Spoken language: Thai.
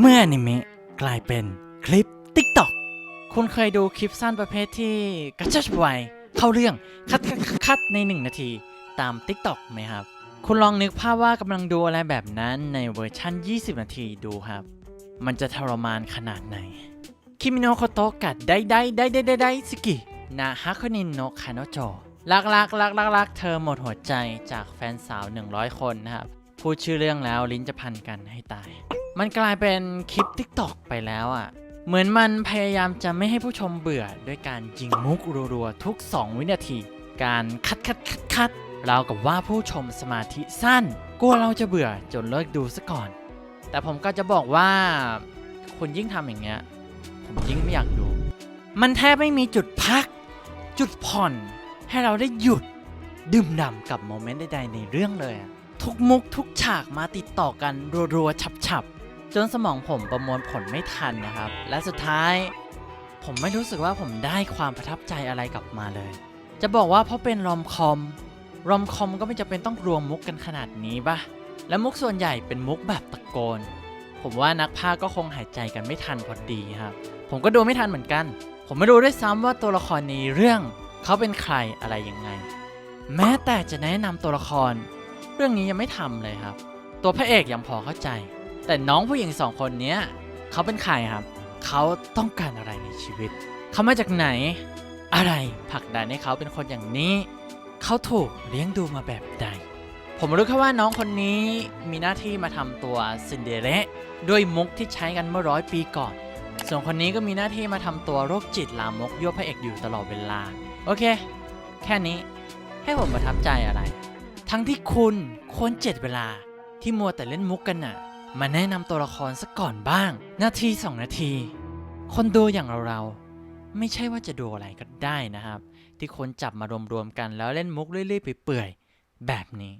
เมื่ออนิเมะกลายเป็นคลิป TikTok คุณเคยดูคลิปสั้นประเภทที่กระชับไวเข้าเรื่องคัดคัดคัดคัดใน 1 นาทีตาม TikTok ไหมครับ คุณลองนึกภาพว่ากำลังดูอะไรแบบนั้นในเวอร์ชั่น 20 นาทีดูครับ มันจะทรมานขนาดไหน คิมิโนะโคโตะกัดได้ได้ได้ได้ได้ได้สกินาฮาคุนินโนะคาโนโจรักรักรักรักรักเธอหมดหัวใจจากแฟนสาว 100 คนนะครับ พูดชื่อเรื่องแล้วลิ้นจะพันกันให้ตาย มันกลายเป็นคลิป TikTok ไปแล้วอะ่ะ เหมือนมันพยายามจะไม่ให้ผู้ชมเบื่อด้วยการยิงมุกรัวๆทุก 2 วินาที การคัดคัดคัดคัดเรากับว่าผู้ชมสมาธิสั้น กลัวเราจะเบื่อจนเลิกดูซะก่อน แต่ผมก็จะบอกว่าคุณยิ่งทำอย่างเงี้ย ผมยิ่งไม่อยากดู มันแทบไม่มีจุดพัก จุดผ่อน ให้เราได้หยุดดื่มด่ำกับโมเมนต์ใดๆในเรื่องเลยอะ ทุกมุกทุกฉากมาติดต่อกันรัวๆฉับๆ จนสมองผมประมวลผลไม่ทันนะครับ และสุดท้าย ผมไม่รู้สึกว่าผมได้ความประทับใจอะไรกลับมาเลย จะบอกว่าเพราะเป็นรอมคอม รอมคอมก็ไม่จำเป็นต้องรวมมุกกันขนาดนี้ปะและมุกส่วนใหญ่เป็นมุกแบบตะโกน ผมว่านักพากก็คงหายใจกันไม่ทันพอดีครับ ผมก็ดูไม่ทันเหมือนกัน ผมไม่รู้ด้วยซ้ำว่าตัวละครในเรื่อง เขาเป็นใครอะไรยังไง แม้แต่จะแนะนำตัวละคร เรื่องนี้ยังไม่ทำเลยครับ ตัวพระเอกยังพอเข้าใจ แต่น้องผู้หญิงสองคนเนี้ยเขาเป็นใครครับ เขาต้องการอะไรในชีวิต เขามาจากไหน อะไรผลักดันให้เขาเป็นคนอย่างนี้ เขาถูกเลี้ยงดูมาแบบใด ผมรู้แค่ว่าน้องคนนี้มีหน้าที่มาทำตัวซินเดเรลด้วยมุกที่ใช้กันเมื่อร้อยปีก่อน ส่วนคนนี้ก็มีหน้าที่มาทำตัวโรคจิตลามกยั่วพระเอกอยู่ตลอดเวลา โอเค แค่นี้ให้ผมประทับใจอะไร ทั้งที่คุณควรเจ็ดเวลาที่มัวแต่เล่นมุกกันน่ะ มาแนะนำตัวละครสักก่อนบ้าง นาทีสองนาที คนดูอย่างเราเราๆไม่ใช่ว่าจะดูอะไรก็ได้นะครับ ที่คนจับมารวมๆกันแล้วเล่นมุกเรื่อยๆไปเปื่อยๆแบบนี้